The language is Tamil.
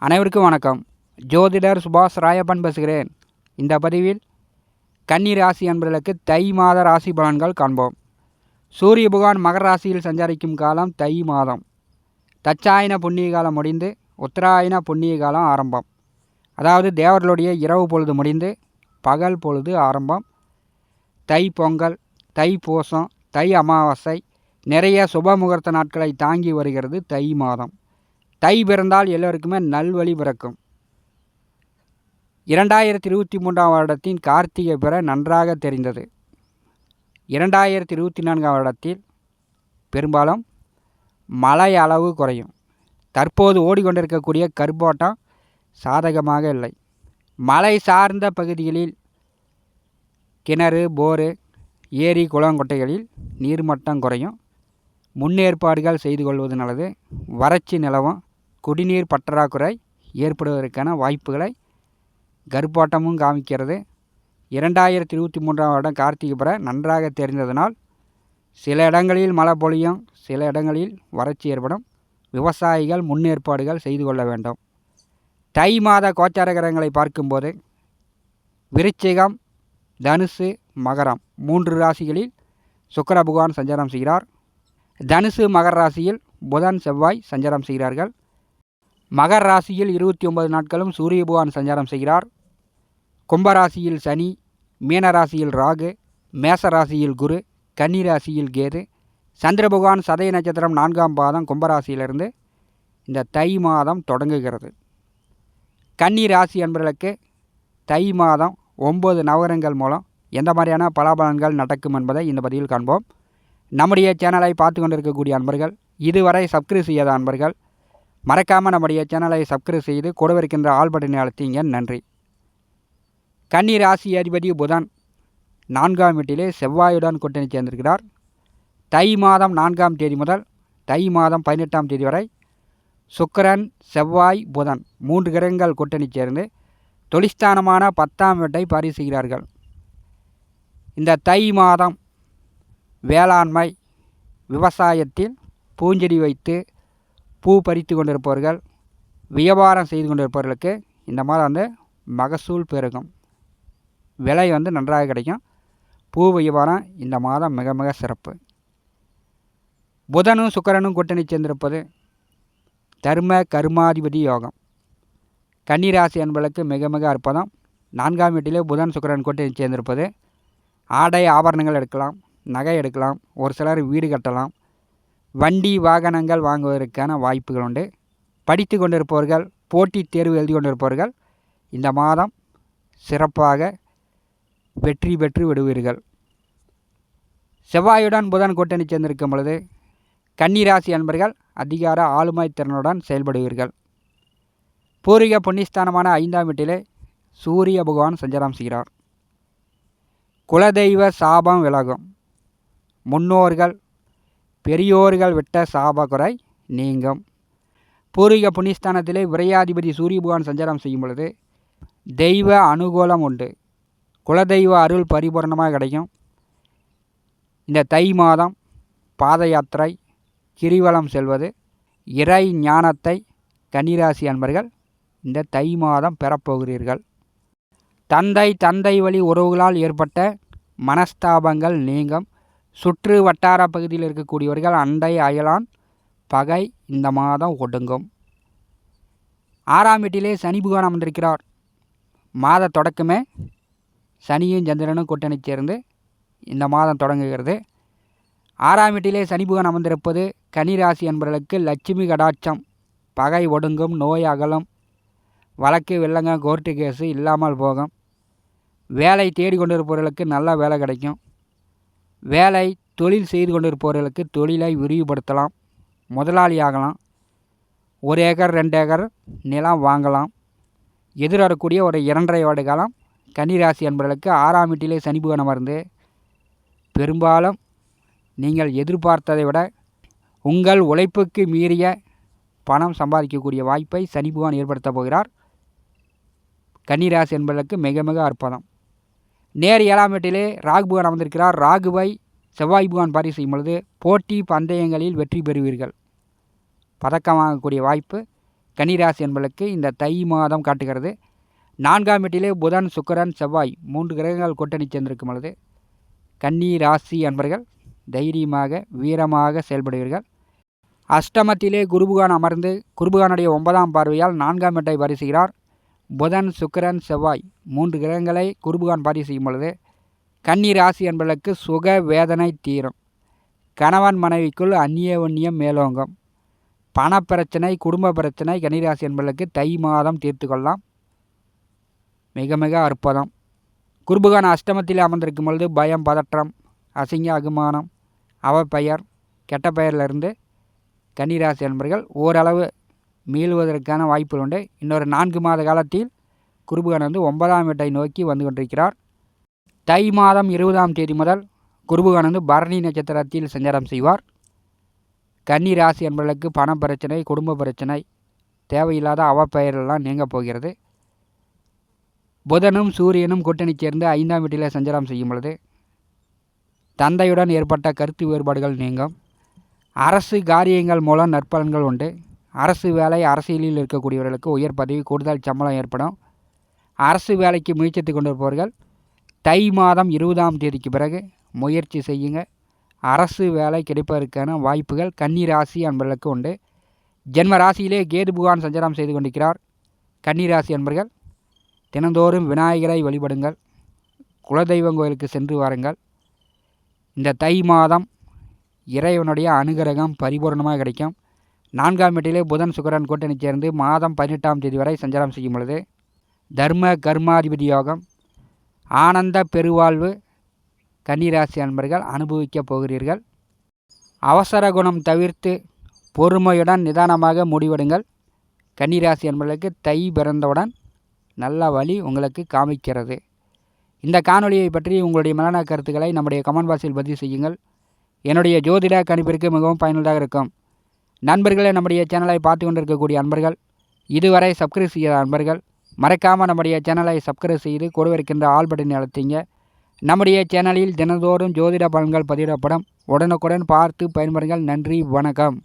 அனைவருக்கும் வணக்கம். ஜோதிடர் சுபாஷ் ராயப்பன் பேசுகிறேன். இந்த பதிவில் கன்னி ராசி அன்பர்களுக்கு தை மாத ராசி பலன்கள் காண்போம். சூரிய புகான் மகர ராசியில் சஞ்சரிக்கும் காலம் தை மாதம். தச்சாயன புண்ணிய காலம் முடிந்து உத்தராயண புண்ணிய காலம் ஆரம்பம். அதாவது தேவர்களுடைய இரவு பொழுது முடிந்து பகல் பொழுது ஆரம்பம். தை பொங்கல் தை பூசம் தை அமாவாசை நிறைய சுப முகூர்த்த நாட்களை தாங்கி வருகிறது தை மாதம். தை பிறந்தால் எல்லோருக்குமே நல்வழி பிறக்கும். இரண்டாயிரத்தி இருபத்தி மூன்றாம் வருடத்தின் கார்த்திகை பிற நன்றாக தெரிந்தது. இரண்டாயிரத்தி இருபத்தி நான்காம் வருடத்தில் பெரும்பாலும் மழை அளவு குறையும். தற்போது ஓடிக்கொண்டிருக்கக்கூடிய கருப்போட்டம் சாதகமாக இல்லை. மலை சார்ந்த பகுதிகளில் கிணறு போரு ஏரி குளங்கொட்டைகளில் நீர்மட்டம் குறையும். முன்னேற்பாடுகள் செய்து கொள்வது நல்லது. வறட்சி நிலவும். குடிநீர் பற்றாக்குறை ஏற்படுவதற்கான வாய்ப்புகளை கருப்பாட்டமும் காமிக்கிறது. இரண்டாயிரத்தி இருபத்தி மூன்றாம் வருடம் கார்த்திகை பிற நன்றாக தெரிந்ததனால் சில இடங்களில் மழை பொழியும் சில இடங்களில் வறட்சி ஏற்படும். விவசாயிகள் முன்னேற்பாடுகள் செய்து கொள்ள வேண்டும். தை மாத கோச்சார கிரகங்களை பார்க்கும்போது விருச்சிகம் தனுசு மகரம் மூன்று ராசிகளில் சுக்கர பகவான் சஞ்சாரம் செய்கிறார். தனுசு மகர ராசியில் புதன் செவ்வாய் சஞ்சாரம் செய்கிறார்கள். மகர ராசியில் இருபத்தி ஒன்பது நாட்களும் சூரிய பகவான் சஞ்சாரம் செய்கிறார். கும்பராசியில் சனி மீன ராசியில் ராகு மேச ராசியில் குரு கன்னி ராசியில் கேது சந்திர பகவான் சதய நட்சத்திரம் நான்காம் பாதம் கும்பராசியிலிருந்து இந்த தை மாதம் தொடங்குகிறது. கன்னி ராசி என்பர்களுக்கு தை மாதம் ஒம்பது நவகரங்கள் மூலம் எந்த மாதிரியான பலாபலன்கள் நடக்கும் என்பதை இந்த பதிவில் காண்போம். நம்முடைய சேனலை பார்த்து கொண்டிருக்கக்கூடிய அன்பர்கள் இதுவரை சப்ஸ்கிரைப் செய்யாத அன்பர்கள் மறக்காமல் நம்முடைய சேனலை சப்ஸ்கிரைப் செய்து கொடுவிருக்கின்ற ஆள் பட்டனை அழுத்திங்க. நன்றி. கன்னி ராசி அதிபதி புதன் நான்காம் வீட்டிலே செவ்வாயுடன் கூட்டணி சேர்ந்திருக்கிறார். தை மாதம் நான்காம் தேதி முதல் தை மாதம் பதினெட்டாம் தேதி வரை சுக்கரன் செவ்வாய் புதன் மூன்று கிரகங்கள் கூட்டணி சேர்ந்து தொழிஸ்தானமான பத்தாம் வீட்டை பரிசுகிறார்கள் இந்த தை மாதம் வேளாண்மை விவசாயத்தில் பூஞ்செடி வைத்து பூ பறித்து கொண்டிருப்பவர்கள் வியாபாரம் செய்து கொண்டிருப்பவர்களுக்கு இந்த மாதம் வந்து மகசூல் பெருகும். விலை வந்து நன்றாக கிடைக்கும். பூ வியாபாரம் இந்த மாதம் மிக மிக சிறப்பு. புதனும் சுக்கரனும் கூட்டணி சேர்ந்திருப்பது தர்ம கருமாதிபதி யோகம். கன்னிராசி என்பதற்கு மிக மிக அற்புதம். நான்காம் வீட்டிலே புதன் சுக்கரன் கூட்டணி சேர்ந்திருப்பது. ஆடை ஆபரணங்கள் எடுக்கலாம் நகை எடுக்கலாம் ஒரு சிலர் வீடு கட்டலாம் வண்டி வாகனங்கள் வாங்குவதற்கான வாய்ப்புகள் உண்டு. படித்து கொண்டிருப்பவர்கள் போட்டித் தேர்வு எழுதி கொண்டிருப்பவர்கள் இந்த மாதம் சிறப்பாக வெற்றி பெற்று விடுவீர்கள். செவ்வாயுடன் புதன் கூட்டணி சேர்ந்திருக்கும் பொழுது கன்னிராசி அன்பர்கள் அதிகார ஆளுமை திறனுடன் செயல்படுவீர்கள். பூர்வீக புண்ணியஸ்தானமான ஐந்தாம் வீட்டிலே சூரிய பகவான் சஞ்சாரம் செய்கிறார். குலதெய்வ சாபம் விலகும். முன்னோர்கள் பெரியோர்கள் விட்ட சாபகுறை நீங்கும். பூர்வீக புண்ணியஸ்தானத்திலே விரையாதிபதி சூரிய பகவான் சஞ்சாரம் செய்யும் பொழுது தெய்வ அனுகூலம் உண்டு. குலதெய்வ அருள் பரிபூர்ணமாக கிடைக்கும். இந்த தை மாதம் பாத யாத்திரை கிரிவலம் செல்வது இறை ஞானத்தை கன்னிராசி அன்பர்கள் இந்த தை மாதம் பெறப்போகிறீர்கள். தந்தை தந்தை வழி உறவுகளால் ஏற்பட்ட மனஸ்தாபங்கள் நீங்கும். சுற்று வட்டார பகுதியில் இருக்கக்கூடியவர்கள் அண்டை அயலான் பகை இந்த மாதம் ஒடுங்கும். ஆறாம் வீட்டிலே சனி புகான் அமர்ந்திருக்கிறார். மாத தொடக்கமே சனியும் சந்திரனும் கூட்டணி சேர்ந்து இந்த மாதம் தொடங்குகிறது. ஆறாம் வீட்டிலே சனி புகான் அமர்ந்திருப்பது கனிராசி என்பவர்களுக்கு லட்சுமி கடாட்சம். பகை ஒடுங்கும் நோய் அகலும். வழக்கு வெள்ளங்க கோர்ட்டு கேஸு இல்லாமல் போகும். வேலை தேடிக்கொண்டிருப்பவர்களுக்கு நல்ல வேலை கிடைக்கும். வேலை தொழில் செய்து கொண்டிருப்பவர்களுக்கு தொழிலை விரிவுபடுத்தலாம். முதலாளி ஆகலாம் ஒரு ஏக்கர் ரெண்டு ஏக்கர் நிலம் வாங்கலாம். எதிர்வரக்கூடிய ஒரு இரண்டரை வருட காலம் கன்னிராசி என்பவர்களுக்கு ஆறாம் வீட்டிலே சனி புகனம் இருந்து பெரும்பாலும் நீங்கள் எதிர்பார்த்ததை விட உங்கள் உழைப்புக்கு மீறிய பணம் சம்பாதிக்கக்கூடிய வாய்ப்பை சனி பகவான் ஏற்படுத்தப் போகிறார். கன்னிராசி என்பதற்கு மிக மிக அற்புதம். நேர் ஏழாம் வீட்டிலே ராகு அமர்ந்திருக்கிறார். ராகுவை செவ்வாய் புகான் பாரி செய்யும் பொழுது போட்டி பந்தயங்களில் வெற்றி பெறுவீர்கள். பதக்கம் வாங்கக்கூடிய வாய்ப்பு கன்னிராசி என்பதற்கு இந்த தை மாதம் காட்டுகிறது. நான்காம் வீட்டிலே புதன் சுக்கரன் செவ்வாய் மூன்று கிரகங்கள் கூட்டணி சேர்ந்திருக்கும் பொழுது கன்னி ராசி என்பர்கள் தைரியமாக வீரமாக செயல்படுவீர்கள். அஷ்டமத்திலே குருபுகான் அமர்ந்து குருபுகானுடைய ஒன்பதாம் பார்வையால் நான்காம் வீட்டை பரிசுகிறார் புதன் சுக்கிரன் செவ்வாய் மூன்று கிரகங்களை குருபுகான் பாதி செய்யும் பொழுது கன்னி ராசி என்பதற்கு சுக வேதனை தீரும். கணவன் மனைவிக்குள் அந்நிய ஒன்னியம் மேலோங்கும். பணப்பிரச்சனை குடும்ப பிரச்சனை கன்னிராசி என்பதற்கு தை மாதம் தீர்த்து கொள்ளலாம். மிக மிக அற்புதம். குருபுகான் அஷ்டமத்தில் அமர்ந்திருக்கும் பொழுது பயம் பதற்றம் அசிங்க அகுமானம் அவப்பெயர் கெட்ட பெயரிலிருந்து கன்னிராசி என்பர்கள் ஓரளவு மீளுவதற்கான வாய்ப்புகள் உண்டு. இன்னொரு நான்கு மாத காலத்தில் குருபுகணந்து வந்து ஒன்பதாம் வீட்டை நோக்கி வந்து கொண்டிருக்கிறார். தை மாதம் இருபதாம் தேதி முதல் குருபுகணந்து வந்து பரணி நட்சத்திரத்தில் சஞ்சாரம் செய்வார். கன்னி ராசி என்பவர்களுக்கு பண பிரச்சனை குடும்ப பிரச்சனை தேவையில்லாத அவப்பெயரெல்லாம் நீங்க போகிறது. புதனும் சூரியனும் கூட்டணி சேர்ந்து ஐந்தாம் வீட்டில் சஞ்சாரம் செய்யும் பொழுது தந்தையுடன் ஏற்பட்ட கருத்து வேறுபாடுகள் நீங்கும். அரசு காரியங்கள் மூலம் நற்பலன்கள் உண்டு. அரசு வேலை அரசியலில் இருக்கக்கூடியவர்களுக்கு உயர் பதவி கூடுதல் சம்பளம் ஏற்படும். அரசு வேலைக்கு முயற்சித்து கொண்டிருப்பவர்கள் தை மாதம் இருபதாம் தேதிக்கு பிறகு முயற்சி செய்யுங்க. அரசு வேலை கிடைப்பதற்கான வாய்ப்புகள் கன்னி ராசி அன்பர்களுக்கு உண்டு. ஜென்ம ராசியிலே கேது புகான் சஞ்சாரம் செய்து கொண்டிருக்கிறார். கன்னி ராசி அன்பர்கள் தினந்தோறும் விநாயகரை வழிபடுங்கள். குலதெய்வம் கோயிலுக்கு சென்று வாருங்கள். இந்த தை மாதம் இறைவனுடைய அனுகிரகம் பரிபூர்ணமாக கிடைக்கும். நான்காம் வீட்டிலே புதன் சுக்கரன் கூட்டணி சேர்ந்து மாதம் பதினெட்டாம் தேதி வரை சஞ்சாரம் செய்யும் பொழுது தர்ம கர்மாதிபதி யோகம் ஆனந்த பெருவாழ்வு கன்னிராசி அன்பர்கள் அனுபவிக்கப் போகிறீர்கள். அவசர குணம் தவிர்த்து பொறுமையுடன் நிதானமாக முடிவெடுங்கள். கன்னிராசி அன்பர்களுக்கு தை பிறந்தவுடன் நல்ல வழி உங்களுக்கு காமிக்கிறது. இந்த காணொலியை பற்றி உங்களுடைய மலன கருத்துக்களை நம்முடைய கமெண்ட் பாக்ஸில் பதிவு செய்யுங்கள். என்னுடைய ஜோதிட கணிப்பிற்கு மிகவும் பயனுள்ளதாக இருக்கும். நண்பர்களே நம்முடைய சேனலை பார்த்து கொண்டிருக்கக்கூடிய அன்பர்கள் இதுவரை சப்ஸ்கிரைப் செய்யாத அன்பர்கள் மறக்காமல் நம்முடைய சேனலை சப்ஸ்கிரைப் செய்து கொடுவிருக்கின்ற ஆல் பட்டனை அழுத்திங்க. நம்முடைய சேனலில் தினந்தோறும் ஜோதிட பலன்கள் பதிவிடப்படும். உடனுக்குடன் பார்த்து பயன்பெறுங்கள் நன்றி வணக்கம்.